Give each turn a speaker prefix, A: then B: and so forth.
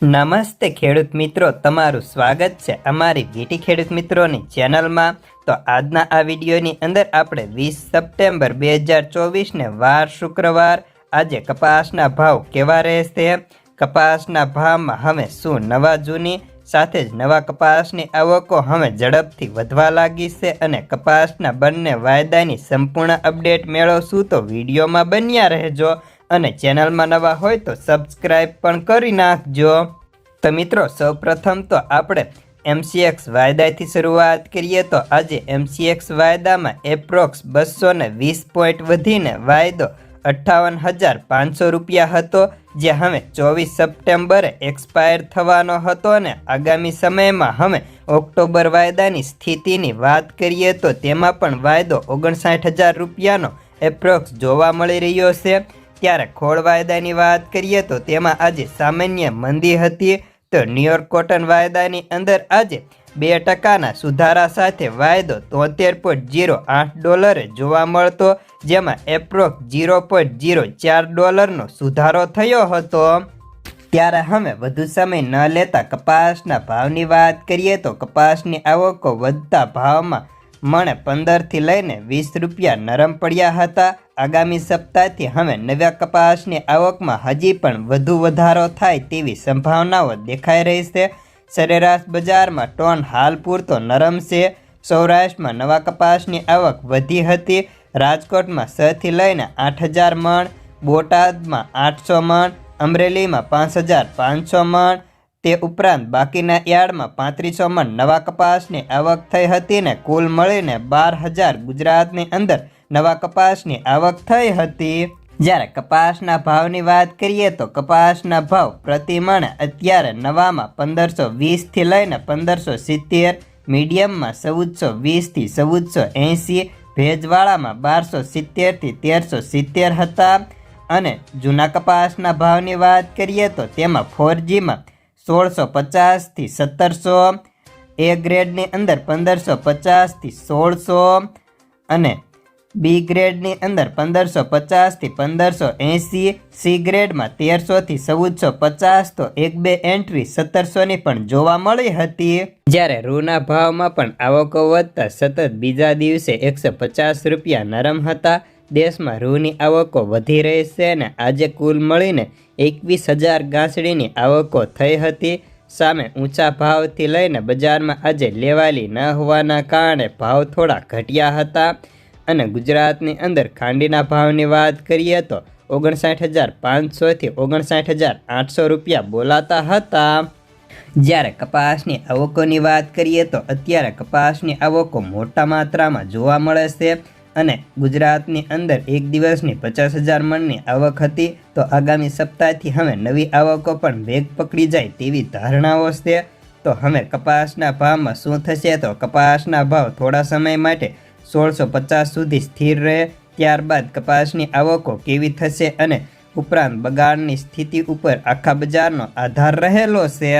A: નમસ્તે ખેડૂત મિત્રો, તમારું સ્વાગત છે અમારી વીટી ખેડૂત મિત્રોની ચેનલમાં. તો આજના આ વિડીયોની અંદર આપણે વીસ સપ્ટેમ્બર બે હજાર ચોવીસને વાર શુક્રવાર, આજે કપાસના ભાવ કેવા રહેશે? કપાસના ભાવમાં હવે શું નવા જૂની, સાથે જ નવા કપાસની આવકો હવે ઝડપથી વધવા લાગી છે અને કપાસના બંને વાયદાની સંપૂર્ણ અપડેટ મેળવશું તો વિડીયોમાં બન્યા રહેજો. અને ચેનલમાં નવા હોય તો સબસ્ક્રાઈબ પણ કરી નાખજો. તો મિત્રો, સૌપ્રથમ તો આપણે એમસીએક્સ વાયદાથી શરૂઆત કરીએ તો આજે એમસીએક્સ વાયદામાં એપ્રોક્સ બસો વીસ પોઈન્ટ વધીને વાયદો અઠ્ઠાવન હજાર પાંચસો રૂપિયા હતો, જે હવે ચોવીસ સપ્ટેમ્બરે એક્સપાયર થવાનો હતો અને આગામી સમયમાં હવે ઓક્ટોબર વાયદાની સ્થિતિની વાત કરીએ તો તેમાં પણ વાયદો ઓગણસાઠ હજાર રૂપિયાનો એપ્રોક્સ જોવા મળી રહ્યો છે. ત્યારે ખોળ વાયદાની વાત કરીએ તો તેમાં આજે સામાન્ય મંદી હતી. તો ન્યુયોર્ક કોટન વાયદાની અંદર આજે બે ટકાના સુધારા સાથે વાયદો તોતેર પોઈન્ટ જીરો આઠ ડોલરે જોવા મળતો, જેમાં એપ્રોક્સ જીરો પોઈન્ટ જીરો ચાર ડોલરનો સુધારો થયો હતો. ત્યારે હવે વધુ સમય ન લેતા કપાસના ભાવની વાત કરીએ તો કપાસની આવકો વધતા ભાવમાં મણે પંદરથી લઈને વીસ રૂપિયા નરમ પડ્યા હતા. આગામી સપ્તાહથી હવે નવા કપાસની આવકમાં હજી પણ વધુ વધારો થાય તેવી સંભાવનાઓ દેખાઈ રહી છે. સરેરાશ બજારમાં ટોન હાલ પૂરતો નરમ છે. સૌરાષ્ટ્રમાં નવા કપાસની આવક વધી હતી. રાજકોટમાં છથી લઈને આઠ હજાર મણ, બોટાદમાં આઠસો મણ, અમરેલીમાં પાંચ હજાર પાંચસો મણ. તે ઉપરાંત બાકીના યાર્ડમાં પાંત્રીસો મણ નવા કપાસની આવક થઈ હતી ને કુલ મળીને બાર હજાર ગુજરાતની અંદર નવા કપાસની આવક થઈ હતી. જ્યારે કપાસના ભાવની વાત કરીએ તો કપાસના ભાવ પ્રતિ મણ અત્યારે નવામાં પંદરસો વીસથી લઈને પંદરસો સિત્તેર, મીડિયમમાં ચૌદસો વીસથી ચૌદસો એંસી, ભેજવાળામાં બારસો સિત્તેરથી તેરસો સિત્તેર હતા. અને જૂના કપાસના ભાવની વાત કરીએ તો તેમાં ફોરજીમાં સોળસો પચાસથી સત્તરસો, એ ગ્રેડની અંદર પંદરસો પચાસથી સોળસો અને બી ગ્રેડની અંદર પંદરસો પચાસથી પંદરસો એંસી સી ગ્રેડમાં તેરસોથી ચૌદસો પચાસ તો એક બે એન્ટ્રી સત્તરસોની પણ જોવા મળી હતી. જ્યારે રૂના ભાવમાં પણ આવકો વધતા સતત બીજા દિવસે એકસો પચાસ રૂપિયા નરમ હતા. દેશમાં રૂની આવકો વધી રહી છે અને આજે કુલ મળીને એકવીસ હજાર ગાંસડીની આવકો થઈ હતી. સામે ઊંચા ભાવથી લઈને બજારમાં આજે લેવાલી ન હોવાના કારણે ભાવ થોડા ઘટ્યા હતા. અને ગુજરાતની અંદર ખાંડીના ભાવની વાત કરીએ તો ઓગણસાઠ હજાર પાંચસોથી ઓગણસાઠ હજાર આઠસો રૂપિયા બોલાતા હતા. જ્યારે કપાસની આવકોની વાત કરીએ તો અત્યારે કપાસની આવકો મોટા માત્રામાં જોવા મળે છે અને ગુજરાતની અંદર એક દિવસની પચાસ હજાર મણની આવક હતી તો આગામી સપ્તાહથી હવે નવી આવકો પણ વેગ પકડી જાય તેવી ધારણાઓ છે. તો હવે કપાસના ભાવમાં શું થશે? તો કપાસના ભાવ થોડા સમય માટે સોળસો પચાસ સુધી સ્થિર રહે, ત્યારબાદ કપાસની આવકો કેવી થશે અને ઉપરાંત બગાડની સ્થિતિ ઉપર આખા બજારનો આધાર રહેલો છે?